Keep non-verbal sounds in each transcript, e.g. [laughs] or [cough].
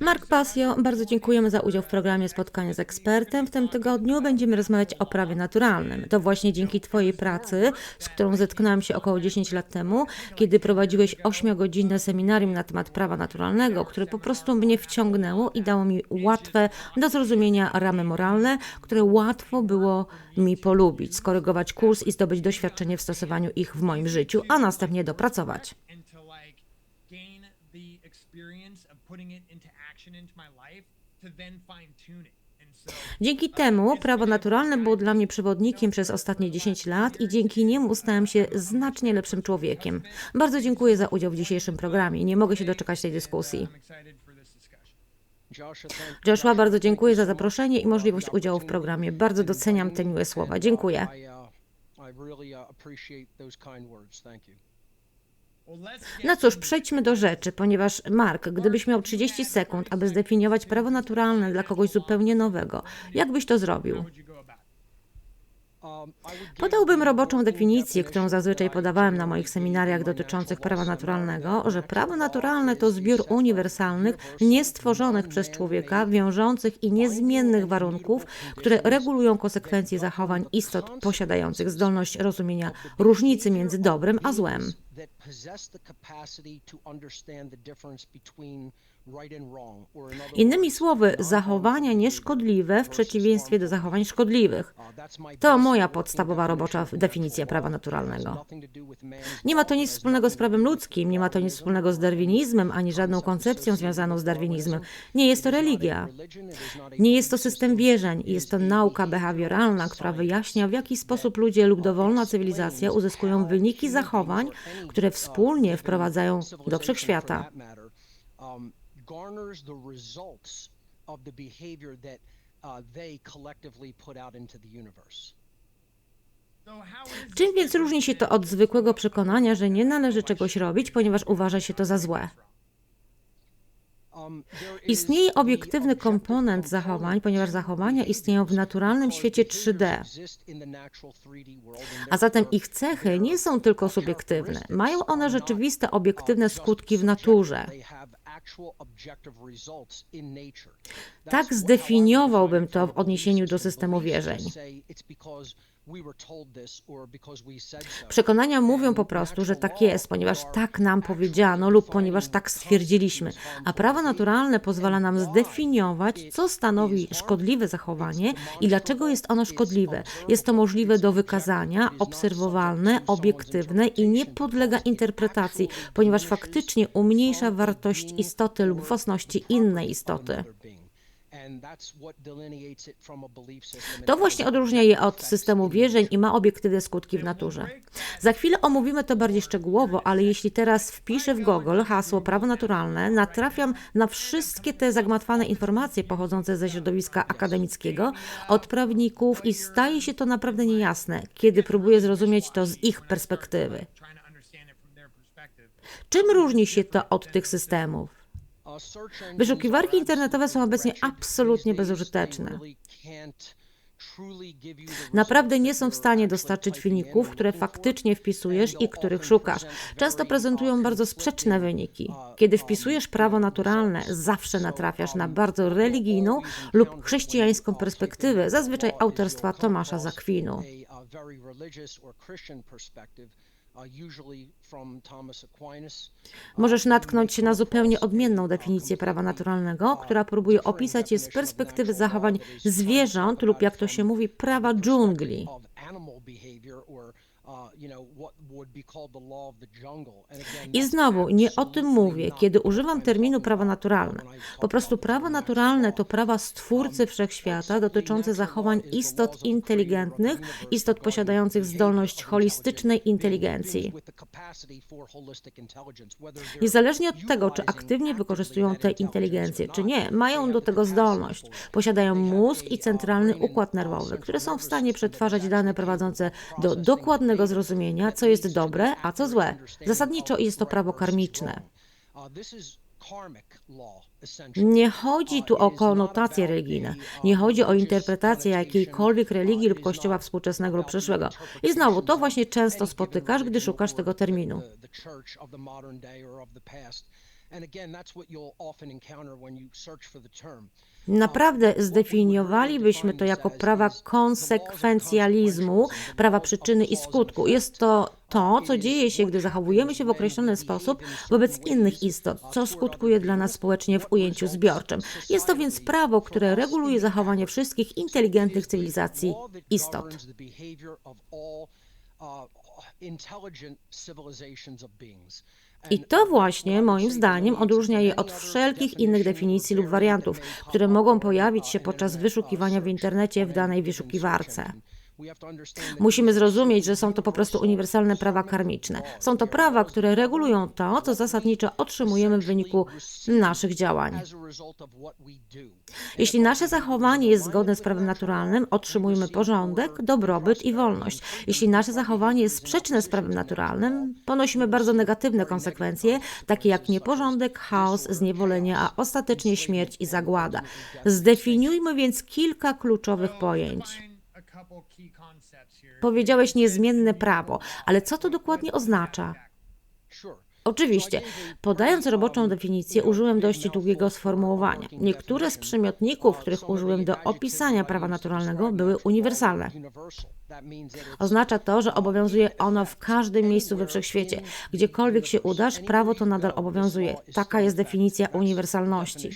Mark Pasio, bardzo dziękujemy za udział w programie Spotkanie z ekspertem. W tym tygodniu będziemy rozmawiać o prawie naturalnym. To właśnie dzięki Twojej pracy, z którą zetknąłem się około 10 lat temu, kiedy prowadziłeś 8-godzinne seminarium na temat prawa naturalnego, które po prostu mnie wciągnęło i dało mi łatwe do zrozumienia ramy moralne, które łatwo było mi polubić, skorygować kurs i zdobyć doświadczenie w stosowaniu ich w moim życiu, a następnie dopracować. and to like gain the experience of putting it into action into my life to then fine tune it. Dzięki temu prawo naturalne było dla mnie przewodnikiem przez ostatnie 10 lat i dzięki niemu stałem się znacznie lepszym człowiekiem. Bardzo dziękuję za udział w dzisiejszym programie. Nie mogę się doczekać tej dyskusji. Discussion. Joshua, bardzo dziękuję za zaproszenie i możliwość udziału w programie. Bardzo doceniam te miłe słowa. Dziękuję. No cóż, przejdźmy do rzeczy, ponieważ Mark, gdybyś miał 30 sekund, aby zdefiniować prawo naturalne dla kogoś zupełnie nowego, jak byś to zrobił? Podałbym roboczą definicję, którą zazwyczaj podawałem na moich seminariach dotyczących prawa naturalnego, że prawo Natural naturalne to zbiór uniwersalnych, niestworzonych przez człowieka, wiążących i niezmiennych warunków, które regulują konsekwencje zachowań istot posiadających zdolność rozumienia różnicy między dobrem a złem. Innymi słowy, zachowania nieszkodliwe w przeciwieństwie do zachowań szkodliwych. my To moja podstawowa robocza definicja prawa naturalnego. Nie ma to nic wspólnego z prawem ludzkim, nie ma to nic wspólnego z darwinizmem, ani żadną koncepcją związaną z darwinizmem. Nie jest to religia. Nie jest to system wierzeń, jest to nauka behawioralna, która wyjaśnia, w jaki sposób ludzie lub dowolna cywilizacja uzyskują wyniki zachowań, które wspólnie wprowadzają do wszechświata. Garners the results of the behavior that uh, they collectively put out into the universe. Czym więc różni się to od zwykłego przekonania, że nie należy czegoś robić, ponieważ uważa się to za złe? Um, Istnieje obiektywny komponent zachowań, ponieważ zachowania istnieją w naturalnym świecie behaviors 3D. exist in the natural 3D world, and A zatem ich cechy nie są tylko subiektywne. Mają one rzeczywiste, obiektywne skutki w naturze. Tak zdefiniowałbym to w odniesieniu do system. systemu wierzeń. Przekonania mówią po prostu, że tak jest, ponieważ tak nam powiedziano lub ponieważ tak stwierdziliśmy, a prawo naturalne pozwala nam zdefiniować, co stanowi szkodliwe zachowanie i dlaczego jest ono szkodliwe. Jest to możliwe do wykazania, obserwowalne, obiektywne i nie podlega interpretacji, ponieważ faktycznie umniejsza wartość istoty lub własności innej istoty. To właśnie odróżnia je od systemu wierzeń i ma obiektywne skutki w naturze. Za chwilę omówimy to bardziej szczegółowo, ale jeśli teraz wpiszę w Google hasło prawo naturalne, natrafiam na wszystkie te zagmatwane informacje pochodzące ze środowiska akademickiego, od prawników i staje się to naprawdę niejasne, kiedy próbuję zrozumieć to z ich perspektywy. Czym różni się to od tych systemów? Wyszukiwarki internetowe są obecnie absolutnie bezużyteczne. Naprawdę nie są w stanie dostarczyć wyników, które faktycznie wpisujesz i których szukasz. Często prezentują bardzo sprzeczne wyniki. Kiedy wpisujesz prawo naturalne, zawsze natrafiasz na bardzo religijną lub chrześcijańską perspektywę, zazwyczaj autorstwa Tomasza Zakwinu. Uh, uh, Możesz natknąć się na zupełnie odmienną uh, definicję prawa naturalnego, która próbuje opisać je z perspektywy zachowań zwierząt lub, jak to się mówi, prawa dżungli. Uh, I znowu, nie o tym mówię, kiedy używam terminu prawo naturalne. Po prostu prawo naturalne natural to prawa Stwórcy Wszechświata dotyczące zachowań istot inteligentnych, istot posiadających zdolność holistycznej inteligencji. Niezależnie od tego, czy aktywnie wykorzystują tę inteligencję, czy nie, mają do tego zdolność. Posiadają mózg i centralny układ nerwowy, które są w stanie przetwarzać dane prowadzące do dokładnego zrozumienia, co jest dobre, a co złe. Zasadniczo jest to prawo karmiczne. Nie chodzi tu o konotacje religijne. Nie chodzi o interpretację jakiejkolwiek religii lub kościoła współczesnego lub przyszłego. I znowu, to właśnie często spotykasz, gdy szukasz tego terminu. Naprawdę zdefiniowalibyśmy to jako prawa konsekwencjalizmu, prawa przyczyny i skutku. Jest to to, co dzieje się, gdy zachowujemy się w określony sposób wobec innych istot, co skutkuje dla nas społecznie w ujęciu zbiorczym. Jest to więc prawo, które reguluje zachowanie wszystkich inteligentnych cywilizacji istot. uh, intelligent civilizations of beings. I to właśnie, moim zdaniem, odróżnia je od wszelkich innych definicji lub wariantów, które mogą pojawić się podczas wyszukiwania w internecie w danej wyszukiwarce. Musimy zrozumieć, że są to po prostu uniwersalne prawa karmiczne. Są to prawa, które regulują to, co zasadniczo otrzymujemy w wyniku naszych działań. Jeśli nasze zachowanie jest zgodne z prawem naturalnym, otrzymujemy porządek, dobrobyt i wolność. Jeśli nasze zachowanie jest sprzeczne z prawem naturalnym, ponosimy bardzo negatywne konsekwencje, takie jak nieporządek, chaos, zniewolenie, a ostatecznie śmierć i zagłada. Zdefiniujmy więc kilka kluczowych pojęć. Powiedziałeś niezmienne prawo, ale co to dokładnie oznacza? Oczywiście, podając roboczą definicję, użyłem dość długiego sformułowania. Niektóre z przymiotników, których użyłem do opisania prawa naturalnego, były uniwersalne. Oznacza to, że obowiązuje ono w każdym miejscu we wszechświecie. Gdziekolwiek się udasz, prawo to nadal obowiązuje. Taka jest definicja uniwersalności.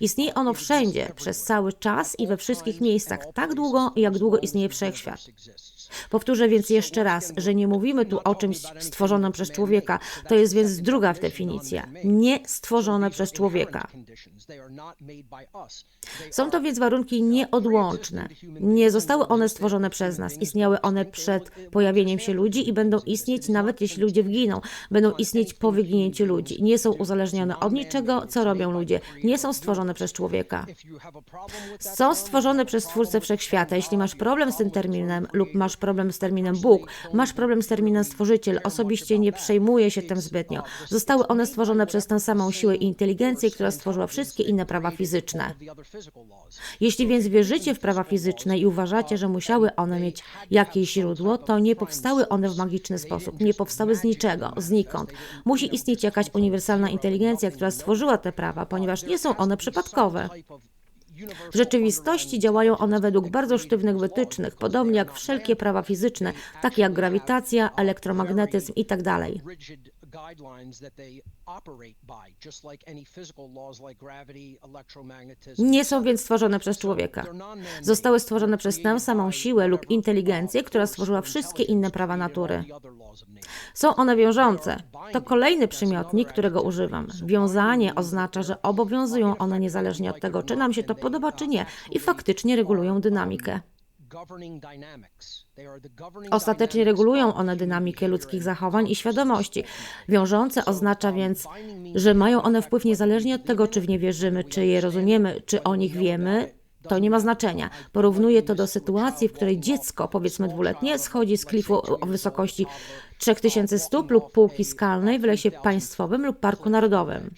Istnieje ono wszędzie, przez cały czas i we wszystkich miejscach, tak długo, jak długo istnieje wszechświat. Powtórzę więc jeszcze raz, że nie mówimy tu o czymś stworzonym przez człowieka. To jest więc druga definicja. Nie stworzone przez człowieka. Są to więc warunki nieodłączne. Nie zostały one stworzone przez nas. Istniały one przed pojawieniem się ludzi i będą istnieć nawet jeśli ludzie wginą. Będą istnieć po wyginięciu ludzi. Nie są uzależnione od niczego, co robią ludzie. Nie są stworzone przez człowieka. Są stworzone przez Twórcę Wszechświata. Jeśli masz problem z tym terminem lub masz problem z terminem Bóg, masz problem z terminem Stworzyciel, osobiście nie przejmuję się tym zbytnio. Zostały one stworzone przez tę samą siłę i inteligencję, która stworzyła wszystkie inne prawa fizyczne. Jeśli więc wierzycie w prawa fizyczne i uważacie, że musiały one mieć jakieś źródło, to nie powstały one w magiczny sposób. Nie powstały z niczego, znikąd. Musi istnieć jakaś uniwersalna inteligencja, która stworzyła te prawa, ponieważ nie są one przypadkowe. W rzeczywistości działają one według bardzo sztywnych wytycznych, podobnie jak wszelkie prawa fizyczne, takie jak grawitacja, elektromagnetyzm tak itd. Nie są więc stworzone przez człowieka. Zostały stworzone przez tę samą siłę lub inteligencję, która stworzyła wszystkie inne prawa natury. Są one wiążące. To kolejny przymiotnik, którego używam. Wiązanie oznacza, że obowiązują one niezależnie od tego, czy nam się to podoba, czy nie, i faktycznie regulują dynamikę. Ostatecznie regulują one dynamikę ludzkich zachowań i świadomości. Wiążące oznacza więc, że mają one wpływ niezależnie od tego, czy w nie wierzymy, czy je rozumiemy, czy o nich wiemy. To nie ma znaczenia. Porównuję to do sytuacji, w której dziecko, powiedzmy dwuletnie, schodzi z klifu o wysokości 3000 stóp lub półki skalnej w lesie państwowym lub parku narodowym.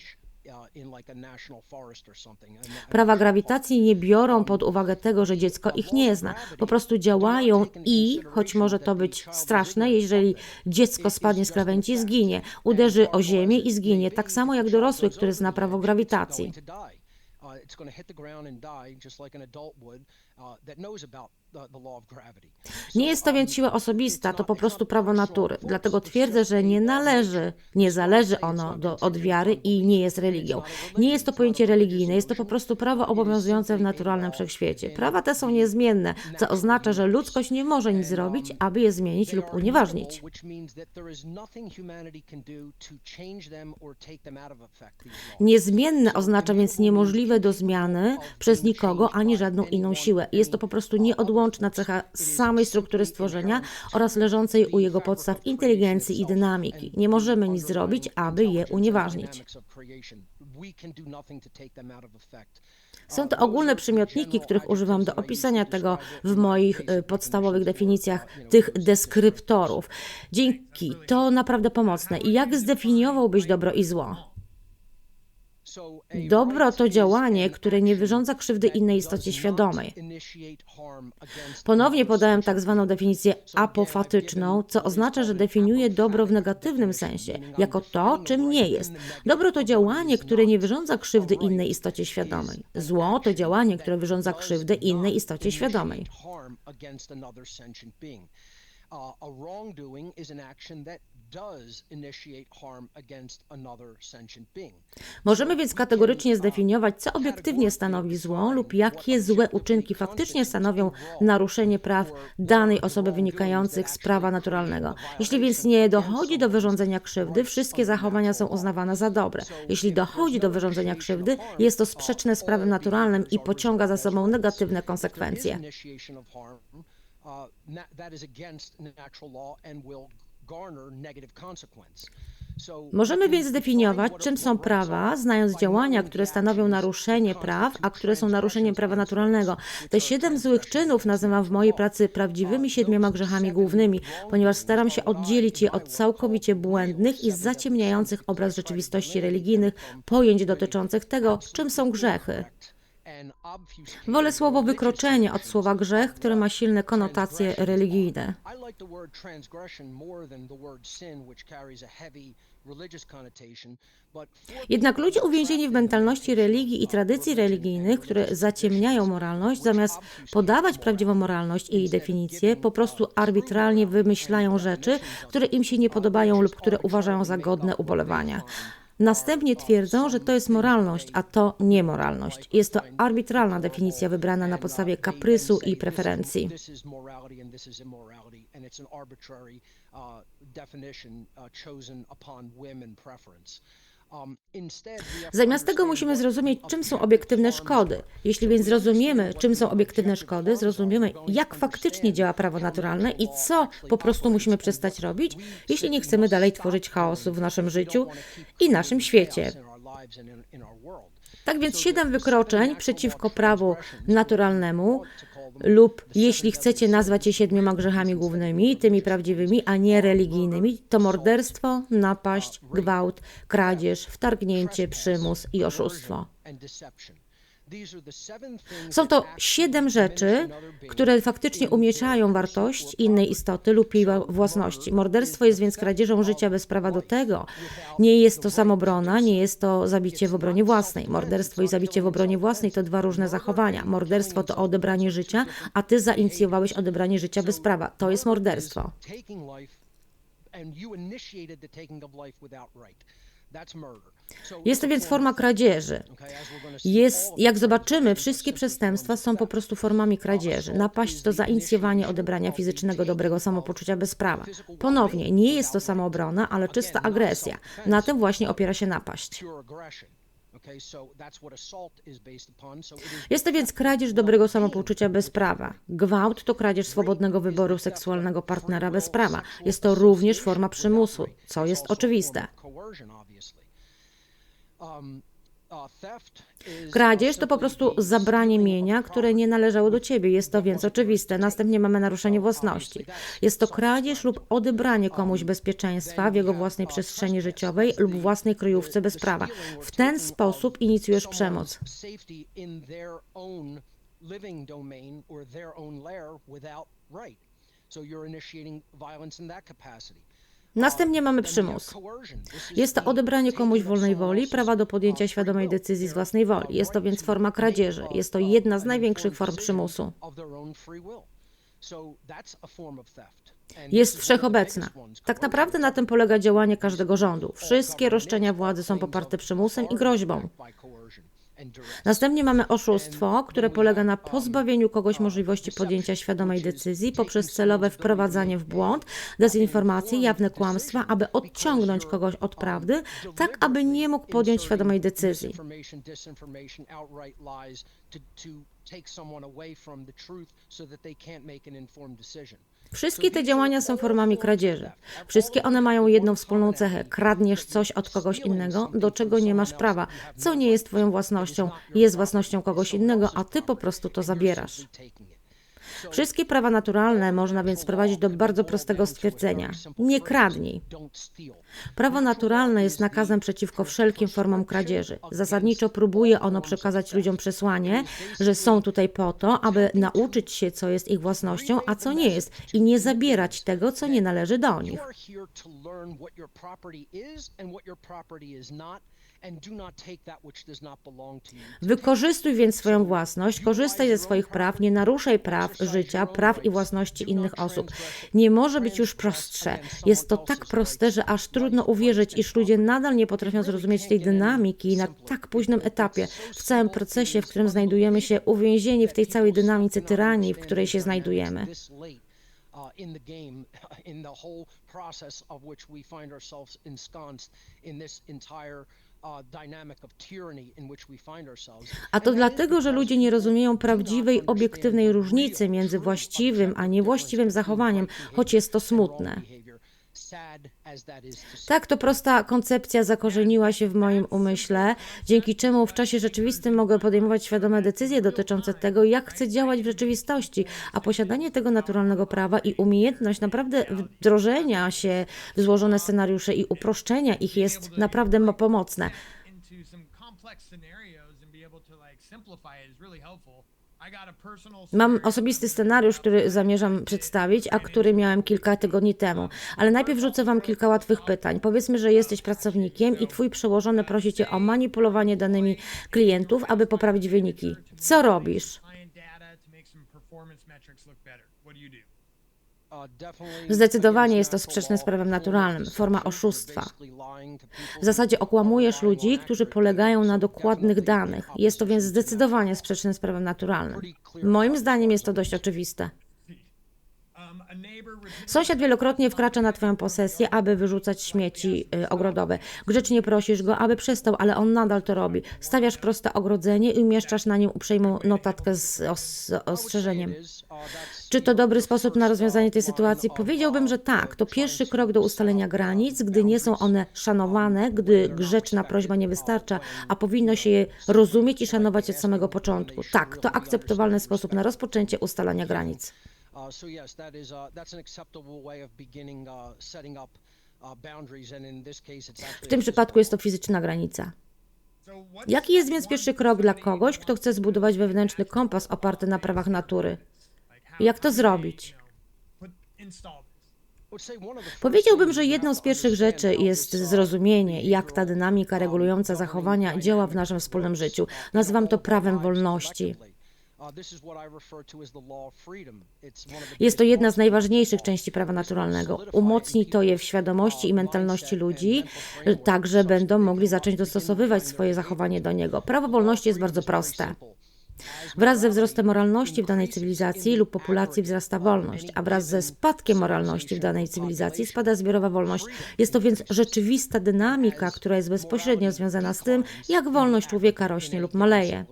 Prawa grawitacji nie biorą pod uwagę tego, że dziecko ich nie zna. Po prostu działają i, choć może to być straszne, jeżeli dziecko spadnie z krawędzi, zginie. Uderzy o ziemię i zginie, tak samo jak dorosły, który zna prawo grawitacji. Nie jest to więc siła osobista, to po prostu prawo natury. Dlatego twierdzę, że nie należy, nie zależy ono do, od wiary i nie jest religią. Nie jest to pojęcie religijne, jest to po prostu prawo obowiązujące w naturalnym wszechświecie. Prawa te są niezmienne, co oznacza, że ludzkość nie może nic zrobić, aby je zmienić lub unieważnić. Niezmienne oznacza więc niemożliwe do zmiany przez nikogo ani żadną inną siłę. Jest to po prostu nieodłączna cecha samej struktury stworzenia oraz leżącej u jego podstaw inteligencji i dynamiki. Nie możemy nic zrobić, aby je unieważnić. Są to ogólne przymiotniki, których używam do opisania tego w moich y, podstawowych definicjach tych deskryptorów. Dzięki, to naprawdę pomocne. I jak zdefiniowałbyś dobro i zło? Dobro to działanie, an które nie wyrządza krzywdy innej istocie świadomej. Ponownie podałem tak zwaną definicję apofatyczną, co oznacza, że definiuje dobro w negatywnym sensie, jako to, czym nie jest. Dobro to działanie, które nie wyrządza krzywdy innej istocie is świadomej. Zło to działanie, które wyrządza krzywdę innej istocie świadomej. Uh. Możemy więc kategorycznie zdefiniować, co obiektywnie stanowi zło lub jakie złe uczynki faktycznie stanowią naruszenie praw danej osoby wynikających z prawa naturalnego. Jeśli więc nie dochodzi do wyrządzenia krzywdy, wszystkie zachowania są uznawane za dobre. Jeśli dochodzi do wyrządzenia krzywdy, jest to sprzeczne z prawem naturalnym i pociąga za sobą negatywne konsekwencje. Możemy więc zdefiniować, czym są prawa, znając działania, które stanowią naruszenie praw, a które są naruszeniem prawa naturalnego. Te siedem złych czynów nazywam w mojej pracy prawdziwymi siedmioma grzechami głównymi, ponieważ staram się oddzielić je od całkowicie błędnych i zaciemniających obraz rzeczywistości religijnych pojęć dotyczących tego, czym są grzechy. Wolę słowo wykroczenie od słowa grzech, które ma silne konotacje religijne. Jednak ludzie uwięzieni w mentalności religii i tradycji religijnych, które zaciemniają moralność, zamiast podawać prawdziwą moralność i jej definicję, po prostu arbitralnie wymyślają rzeczy, które im się nie podobają lub które uważają za godne ubolewania. Następnie twierdzą, że to jest moralność, a to niemoralność. Jest to arbitralna definicja wybrana na podstawie kaprysu i preferencji. Zamiast tego musimy zrozumieć, czym są obiektywne szkody. Jeśli więc zrozumiemy, czym są obiektywne szkody, zrozumiemy, jak faktycznie działa prawo naturalne i co po prostu musimy przestać robić, jeśli nie chcemy dalej tworzyć chaosu w naszym życiu i naszym świecie. Tak więc siedem wykroczeń przeciwko prawu naturalnemu lub jeśli chcecie nazwać je siedmioma grzechami głównymi, tymi prawdziwymi, a nie religijnymi, to morderstwo, napaść, gwałt, kradzież, wtargnięcie, przymus i oszustwo. Są to siedem rzeczy, które faktycznie umieszają wartość innej istoty lub jej własności. Morderstwo jest więc kradzieżą życia bez prawa do tego. Nie jest to samobrona, nie jest to zabicie w obronie własnej. Morderstwo i zabicie w obronie własnej to dwa różne zachowania. Morderstwo to odebranie życia, a ty zainicjowałeś odebranie życia bez prawa. To jest morderstwo. Jest to więc forma kradzieży. Jest, jak zobaczymy, wszystkie przestępstwa są po prostu formami kradzieży. Napaść to zainicjowanie odebrania fizycznego dobrego samopoczucia bez prawa. Ponownie, nie jest to samoobrona, ale czysta agresja. Na tym właśnie opiera się napaść. Jest to więc kradzież dobrego samopoczucia bez prawa. Gwałt to kradzież swobodnego wyboru seksualnego partnera bez prawa. Jest to również forma przymusu, co jest oczywiste. Kradzież to po prostu zabranie mienia, które nie należało do ciebie. Jest to więc oczywiste. Następnie mamy naruszenie własności. Jest to kradzież lub odebranie komuś bezpieczeństwa w jego własnej przestrzeni życiowej lub własnej kryjówce bez prawa. W ten sposób inicjujesz przemoc. So you're initiating violence in that capacity. Następnie mamy przymus. Jest to odebranie komuś wolnej woli, prawa do podjęcia świadomej decyzji z własnej woli. Jest to więc forma kradzieży. Jest to jedna z największych form przymusu. Jest wszechobecna. Tak naprawdę na tym polega działanie każdego rządu. Wszystkie roszczenia władzy są poparte przymusem i groźbą. Następnie mamy oszustwo, które polega na pozbawieniu kogoś możliwości podjęcia świadomej decyzji poprzez celowe wprowadzanie w błąd, dezinformację, jawne kłamstwa, aby odciągnąć kogoś od prawdy, tak aby nie mógł podjąć świadomej decyzji. Wszystkie te działania są formami kradzieży. Wszystkie one mają jedną wspólną cechę. Kradniesz coś od kogoś innego, do czego nie masz prawa, co nie jest twoją własnością, jest własnością kogoś innego, a ty po prostu to zabierasz. Wszystkie prawa naturalne można więc sprowadzić do bardzo prostego stwierdzenia: nie kradnij. Prawo naturalne jest nakazem przeciwko wszelkim formom kradzieży. Zasadniczo próbuje ono przekazać ludziom przesłanie, że są tutaj po to, aby nauczyć się, co jest ich własnością, a co nie jest, i nie zabierać tego, co nie należy do nich. Wykorzystuj więc swoją własność, korzystaj ze swoich praw, nie naruszaj praw życia, praw i własności innych osób. Nie może być już prostsze. Jest to tak proste, że aż trudno uwierzyć, iż ludzie nadal nie potrafią zrozumieć tej dynamiki na tak późnym etapie, w całym procesie, w którym znajdujemy się uwięzieni w tej całej dynamice tyranii, w której się znajdujemy. Uh, in the game, [laughs] in the whole process of which we find ourselves ensconced in this entire A to dlatego, że ludzie nie rozumieją prawdziwej, obiektywnej różnicy między właściwym a niewłaściwym zachowaniem, choć jest to smutne. Tak, to prosta koncepcja zakorzeniła się w moim umyśle, dzięki czemu w czasie rzeczywistym mogę podejmować świadome decyzje dotyczące tego, jak chcę działać w rzeczywistości, a posiadanie tego naturalnego prawa i umiejętność naprawdę wdrożenia się w złożone scenariusze i uproszczenia ich jest naprawdę mo- pomocne. Mam osobisty scenariusz, który zamierzam przedstawić, a który miałem kilka tygodni temu. Ale najpierw rzucę Wam kilka łatwych pytań. Powiedzmy, że jesteś pracownikiem i Twój przełożony prosi Cię o manipulowanie danymi klientów, aby poprawić wyniki. Co robisz? client data to make some performance metrics look better. What do you do? Uh, definitely Zdecydowanie jest to sprzeczne z prawem naturalnym, forma oszustwa. W zasadzie okłamujesz ludzi, którzy polegają na dokładnych danych. Jest to więc zdecydowanie sprzeczne z prawem naturalnym. Moim zdaniem jest to dość oczywiste. Sąsiad wielokrotnie wkracza na Twoją posesję, aby wyrzucać śmieci y, ogrodowe. Grzecznie prosisz go, aby przestał, ale on nadal to robi. Stawiasz proste ogrodzenie i umieszczasz na nim uprzejmą notatkę z os ostrzeżeniem. Czy to dobry sposób na rozwiązanie tej sytuacji? Powiedziałbym, że tak. To pierwszy krok do ustalenia granic, gdy nie są one szanowane, gdy grzeczna prośba nie wystarcza, a powinno się je rozumieć i szanować od samego początku. Tak, to akceptowalny sposób na rozpoczęcie ustalania granic. Uh, so yes, that is uh, that's an acceptable way of beginning uh, setting up uh, boundaries, and in this case, it's actually W tym przypadku jest to fizyczna granica. Jaki jest więc pierwszy krok dla kogoś, kto chce zbudować wewnętrzny kompas oparty na prawach natury? Jak to zrobić? Powiedziałbym, że jedną z pierwszych rzeczy jest this, zrozumienie, jak ta dynamika regulująca zachowania działa w naszym wspólnym życiu. in Nazywam to prawem wolności. Jest to jedna z najważniejszych części prawa naturalnego. Umocni to je w people's, świadomości i uh, mentalności ludzi, tak, że będą mogli zacząć dostosowywać swoje zachowanie do niego. Prawo wolności jest bardzo proste. Wraz ze wzrostem moralności w danej cywilizacji lub populacji wzrasta wolność, a wraz ze spadkiem moralności w danej cywilizacji spada zbiorowa wolność. Jest to więc rzeczywista dynamika, która jest bezpośrednio związana z tym, jak wolność człowieka rośnie lub maleje.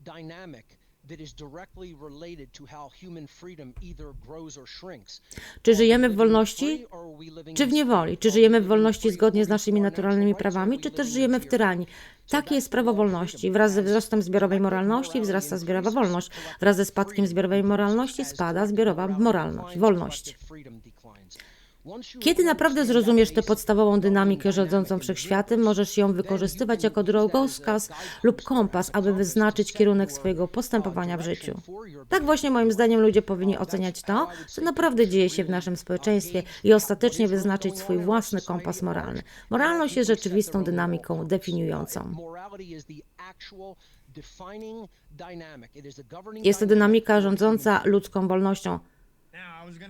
dynamic that is directly related to how human freedom either grows or shrinks. Czy żyjemy w wolności, czy w niewoli? Czy żyjemy w wolności zgodnie z naszymi naturalnymi prawami, czy też żyjemy w tyranii? Takie jest prawo wolności. Wraz ze wzrostem zbiorowej moralności wzrasta zbiorowa wolność. Wraz ze spadkiem zbiorowej moralności spada zbiorowa moralność, wolność. Kiedy naprawdę zrozumiesz tę podstawową dynamikę rządzącą wszechświatem, możesz ją wykorzystywać jako drogowskaz lub kompas, aby wyznaczyć kierunek swojego postępowania w życiu. Tak właśnie moim zdaniem ludzie powinni oceniać to, co naprawdę dzieje się w naszym społeczeństwie i ostatecznie wyznaczyć swój własny kompas moralny. Moralność jest rzeczywistą dynamiką definiującą. Jest to dynamika rządząca ludzką wolnością.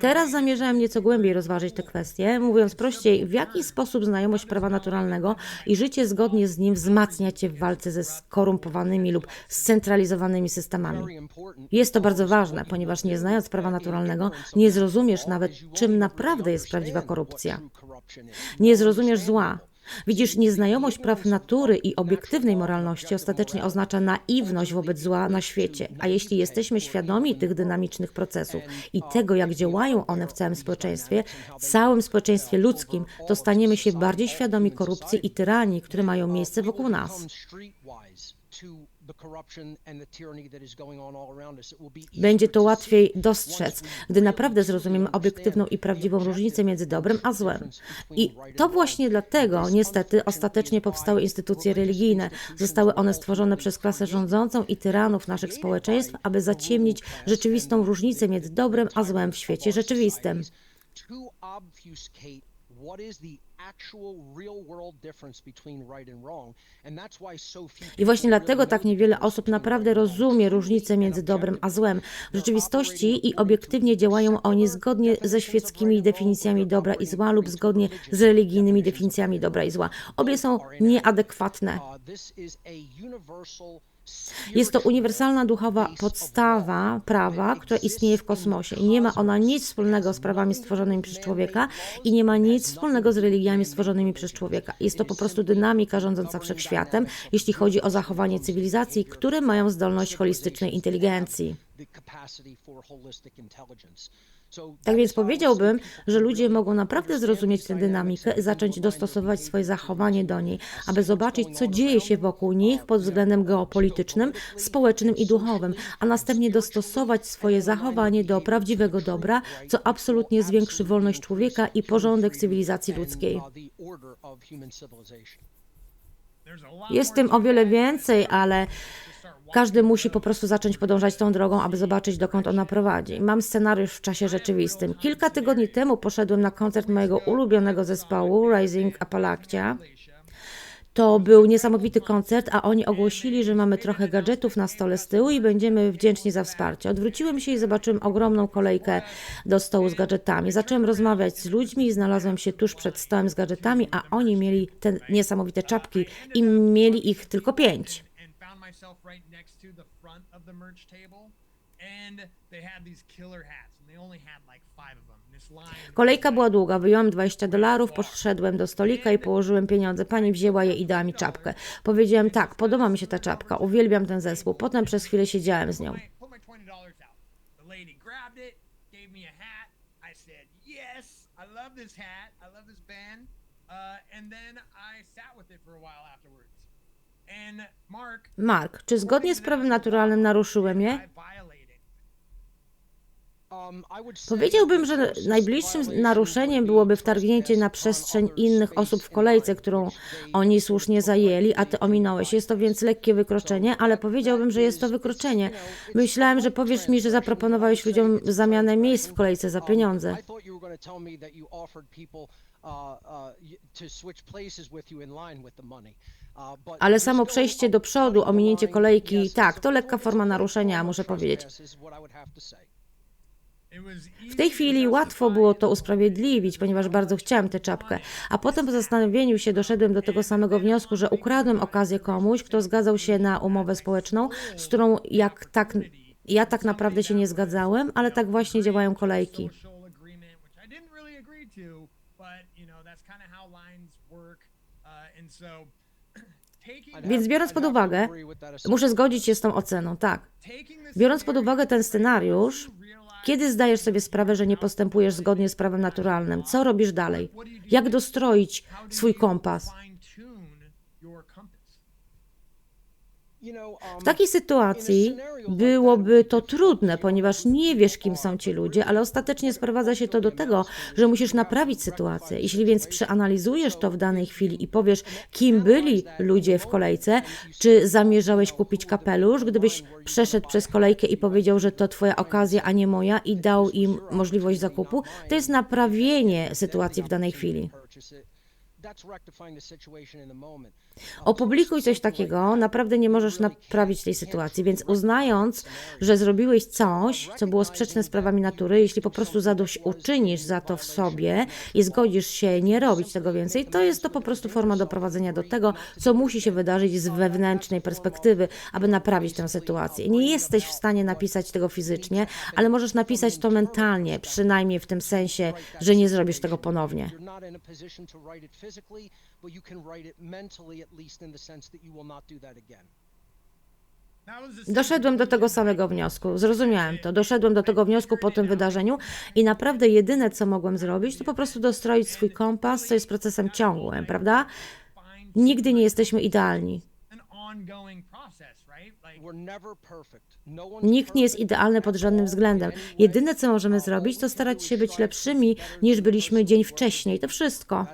Teraz zamierzałem nieco głębiej rozważyć tę kwestię, mówiąc prościej, w jaki sposób znajomość prawa naturalnego i życie zgodnie z nim wzmacnia cię w walce ze skorumpowanymi lub scentralizowanymi systemami. Jest to bardzo ważne, ponieważ nie znając prawa naturalnego, nie zrozumiesz nawet, czym naprawdę jest prawdziwa korupcja. Nie zrozumiesz zła. Widzisz, nieznajomość praw natury i obiektywnej moralności ostatecznie oznacza naiwność wobec zła na świecie. A jeśli jesteśmy świadomi tych dynamicznych procesów i tego, jak działają one w całym społeczeństwie, całym społeczeństwie ludzkim, to staniemy się bardziej świadomi korupcji i tyranii, które mają miejsce wokół nas. Będzie to łatwiej dostrzec, gdy naprawdę zrozumiemy obiektywną i prawdziwą różnicę między dobrem a złem. I to właśnie dlatego, niestety, ostatecznie powstały instytucje religijne. Zostały one stworzone przez klasę rządzącą i tyranów naszych społeczeństw, aby zaciemnić rzeczywistą różnicę między dobrem a złem w świecie rzeczywistym. To obfuscate what is the actual real world difference between right and wrong. And that's why so few I właśnie dlatego tak niewiele osób naprawdę rozumie różnicę między dobrem a złem. W rzeczywistości i obiektywnie działają oni zgodnie ze świeckimi definicjami dobra i zła lub zgodnie z religijnymi definicjami dobra i zła. Obie są nieadekwatne. Jest to uniwersalna duchowa podstawa prawa, która istnieje w kosmosie. Nie ma ona nic wspólnego z prawami stworzonymi przez człowieka i nie ma nic wspólnego z religiami stworzonymi przez człowieka. Jest to po prostu dynamika rządząca wszechświatem, jeśli chodzi o zachowanie cywilizacji, które mają zdolność holistycznej inteligencji. Tak więc powiedziałbym, że ludzie mogą naprawdę zrozumieć tę dynamikę zacząć dostosować swoje zachowanie do niej, aby zobaczyć, co dzieje się wokół nich pod względem geopolitycznym, społecznym i duchowym, a następnie dostosować swoje zachowanie do prawdziwego dobra, co absolutnie zwiększy wolność człowieka i porządek cywilizacji ludzkiej. Jest tym o wiele więcej, ale każdy musi po prostu zacząć podążać tą drogą, aby zobaczyć, dokąd ona prowadzi. Mam scenariusz w czasie rzeczywistym. Kilka tygodni temu poszedłem na koncert mojego ulubionego zespołu Rising Appalachia. To był niesamowity koncert, a oni ogłosili, że mamy trochę gadżetów na stole z tyłu i będziemy wdzięczni za wsparcie. Odwróciłem się i zobaczyłem ogromną kolejkę do stołu z gadżetami. Zacząłem rozmawiać z ludźmi i znalazłem się tuż przed stołem z gadżetami, a oni mieli te niesamowite czapki i mieli ich tylko pięć. Myself right next to the front of the merch table. Kolejka była długa, wyjąłem 20 dolarów, poszedłem do stolika i położyłem pieniądze. Pani wzięła je i dała mi czapkę. Powiedziałem tak, podoba mi się ta czapka, uwielbiam ten zespół. Potem przez chwilę siedziałem z nią. Uh, and then I sat with it for a while afterwards. Mark, czy zgodnie z prawem naturalnym naruszyłem je? Um, Powiedziałbym, że najbliższym naruszeniem byłoby wtargnięcie na przestrzeń innych osób w kolejce, którą oni słusznie zajęli, a ty ominąłeś. Jest to więc lekkie wykroczenie, ale powiedziałbym, że jest to wykroczenie. Myślałem, że powiesz mi, że zaproponowałeś ludziom zamianę miejsc w kolejce za pieniądze. Uh, uh, y-. Uh, Ale samo przejście do przodu, ominięcie kolejki, tak, to lekka form- forma naruszenia, muszę powiedzieć. W tej chwili łatwo było to usprawiedliwić, ponieważ bardzo chciałem tę czapkę. A potem po zastanowieniu się doszedłem do tego samego wniosku, że ukradłem okazję komuś, kto zgadzał się na umowę społeczną, z którą jak tak, ja tak naprawdę się nie zgadzałem, ale tak właśnie działają kolejki. Uh, [clears throat] Więc biorąc pod uwagę, muszę zgodzić się z tą oceną, tak. Biorąc pod uwagę ten scenariusz, kiedy zdajesz sobie sprawę, że nie postępujesz zgodnie z prawem naturalnym, co robisz dalej? Jak dostroić swój kompas? W takiej sytuacji byłoby to trudne, ponieważ nie wiesz, kim są ci ludzie, ale ostatecznie sprowadza się to do tego, że musisz naprawić sytuację. Jeśli więc przeanalizujesz to w danej chwili i powiesz, kim byli ludzie w kolejce, czy zamierzałeś kupić kapelusz, gdybyś przeszedł przez kolejkę i powiedział, że to twoja okazja, a nie moja i dał im możliwość zakupu, to jest naprawienie sytuacji w danej chwili. Opublikuj coś takiego, naprawdę nie możesz naprawić tej sytuacji, więc uznając, że zrobiłeś coś, co było sprzeczne z prawami natury, jeśli po prostu zadość uczynisz za to w sobie i zgodzisz się nie robić tego więcej, to jest to po prostu forma doprowadzenia do tego, co musi się wydarzyć z wewnętrznej perspektywy, aby naprawić tę sytuację. Nie jesteś w stanie napisać tego fizycznie, ale możesz napisać to mentalnie, przynajmniej w tym sensie, że nie zrobisz tego ponownie. Physically, but you can write it mentally, at least in the sense that you will not do that again. Doszedłem do tego samego wniosku, zrozumiałem to. Doszedłem do tego wniosku po tym wydarzeniu i naprawdę jedyne, co mogłem zrobić, to po prostu dostroić swój kompas, co jest procesem ciągłym, prawda? Nigdy nie jesteśmy idealni. Nikt nie jest idealny pod żadnym względem. Jedyne, co możemy zrobić, to starać się być lepszymi niż byliśmy dzień wcześniej. To wszystko.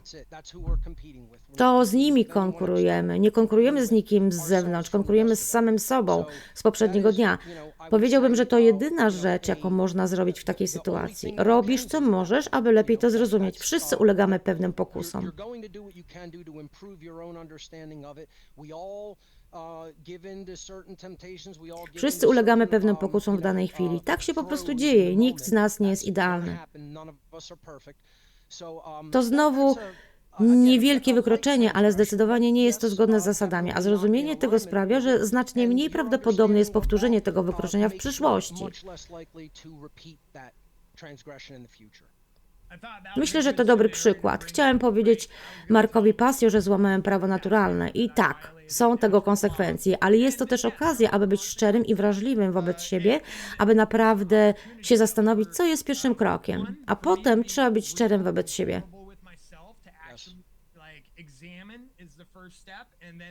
To z nimi konkurujemy. Nie konkurujemy z nikim z zewnątrz, konkurujemy z samym sobą z poprzedniego dnia. Powiedziałbym, że to jedyna rzecz, jaką można zrobić w takiej sytuacji. Robisz, co możesz, aby lepiej to zrozumieć. Wszyscy ulegamy pewnym pokusom. Uh, Wszyscy ulegamy pewnym um, pokusom w danej chwili. uh, Tak się po prostu dzieje. Nikt z nas nie jest idealny. um, To znowu Niewielkie wykroczenie, ale zdecydowanie nie jest to zgodne z uh, zasadami, a zrozumienie tego sprawia, że znacznie mniej prawdopodobne jest powtórzenie tego uh, wykroczenia w przyszłości. Myślę, że to dobry przykład. Chciałem powiedzieć Markowi Pasio, że złamałem prawo naturalne. I tak, są tego konsekwencje, ale jest to też okazja, aby być szczerym i wrażliwym wobec siebie, aby naprawdę się zastanowić, co jest pierwszym krokiem. A potem trzeba być szczerym wobec siebie.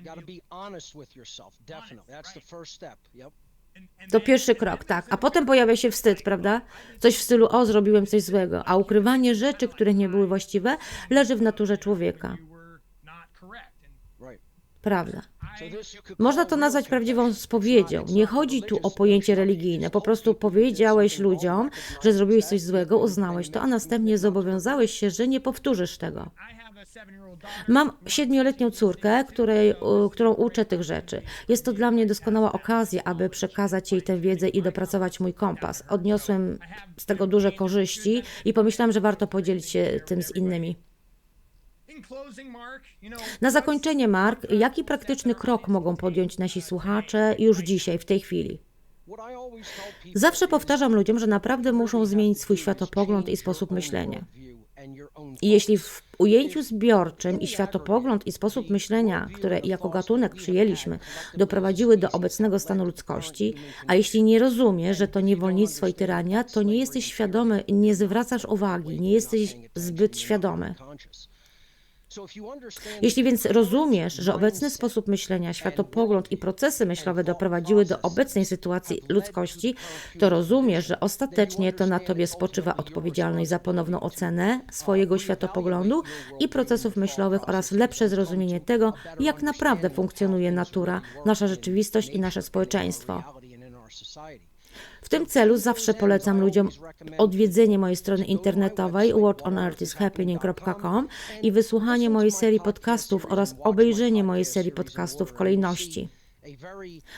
gotta be- be honest with yourself. Definitely. That's the right. first step. Yep. To pierwszy krok, tak. A potem pojawia się wstyd, prawda? Coś w stylu, o, zrobiłem coś złego. A ukrywanie rzeczy, które nie były właściwe, leży w naturze człowieka. Prawda. Można to nazwać prawdziwą spowiedzią. Nie chodzi tu o pojęcie religijne. Po prostu powiedziałeś ludziom, że zrobiłeś coś złego, uznałeś to, a następnie zobowiązałeś się, że nie powtórzysz tego. Mam siedmioletnią córkę, której, którą uczę tych rzeczy. Jest to dla mnie doskonała okazja, aby przekazać jej tę wiedzę i dopracować mój kompas. Odniosłem z tego duże korzyści i pomyślałem, że warto podzielić się tym z innymi. Na zakończenie, Mark, jaki praktyczny krok mogą podjąć nasi słuchacze już dzisiaj, w tej chwili? Zawsze powtarzam ludziom, że naprawdę muszą zmienić swój światopogląd i sposób myślenia. I jeśli w ujęciu zbiorczym i światopogląd i sposób myślenia, które jako gatunek przyjęliśmy, doprowadziły do obecnego stanu ludzkości, a jeśli nie rozumiesz, że to niewolnictwo i tyrania, to nie jesteś świadomy, nie zwracasz uwagi, nie jesteś zbyt świadomy. Jeśli więc rozumiesz, że obecny sposób myślenia, światopogląd i procesy myślowe doprowadziły do obecnej sytuacji ludzkości, to rozumiesz, że ostatecznie to na tobie spoczywa odpowiedzialność za ponowną ocenę swojego światopoglądu i procesów myślowych oraz lepsze zrozumienie tego, jak naprawdę funkcjonuje natura, nasza rzeczywistość i nasze społeczeństwo. W tym celu zawsze polecam ludziom odwiedzenie mojej strony internetowej whatonearthishappening.com i wysłuchanie mojej serii podcastów oraz obejrzenie mojej serii podcastów w kolejności.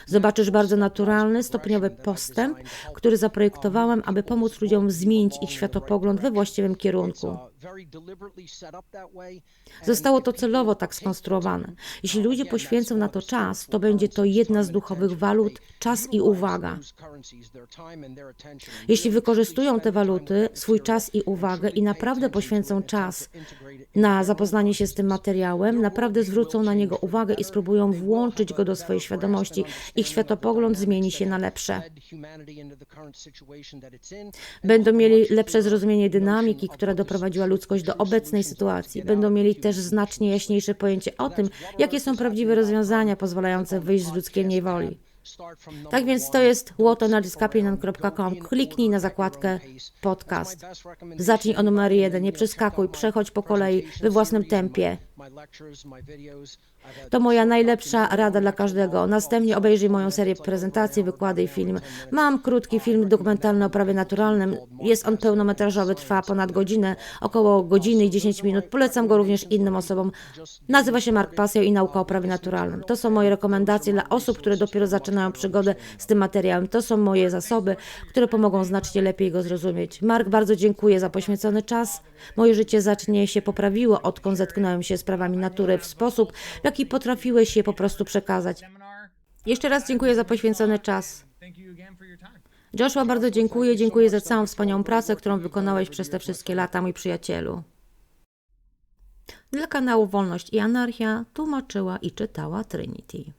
Zobaczysz bardzo naturalny, stopniowy postęp, który zaprojektowałem, aby pomóc ludziom zmienić ich światopogląd we właściwym kierunku. Zostało to celowo tak skonstruowane. Jeśli ludzie poświęcą na to czas, to będzie to jedna z duchowych walut czas i uwaga. Jeśli wykorzystują te waluty, swój czas i uwagę i naprawdę poświęcą czas na zapoznanie się z tym materiałem, naprawdę zwrócą na niego uwagę i spróbują włączyć go do swojej świadomości, ich światopogląd zmieni się na lepsze. Będą mieli lepsze zrozumienie dynamiki, która doprowadziła ludzkość do obecnej sytuacji. Będą mieli też znacznie jaśniejsze pojęcie o tym, jakie są prawdziwe rozwiązania pozwalające wyjść z ludzkiej niewoli. Tak więc to jest whatonearthishappening.com. Kliknij na zakładkę podcast. Zacznij o numer jeden, nie przeskakuj, przechodź po kolei we własnym tempie. To moja najlepsza rada dla każdego. Następnie obejrzyj moją serię prezentacji, wykłady i film. Mam krótki film dokumentalny o prawie naturalnym. Jest on pełnometrażowy, trwa ponad godzinę, około godziny i 10 minut. Polecam go również innym osobom. Nazywa się Mark Pasio i nauka o prawie naturalnym. To są moje rekomendacje dla osób, które dopiero zaczynają przygodę z tym materiałem. To są moje zasoby, które pomogą znacznie lepiej go zrozumieć. Mark, bardzo dziękuję za poświęcony czas. Moje życie zacznie się poprawiło, odkąd zetknąłem się z prawami natury w sposób, w jaki potrafiłeś je po prostu przekazać. Jeszcze raz dziękuję za poświęcony czas. Joshua, bardzo dziękuję. Dziękuję za całą wspaniałą pracę, którą wykonałeś przez te wszystkie lata, mój przyjacielu. Dla kanału Wolność i Anarchia tłumaczyła i czytała Trinity.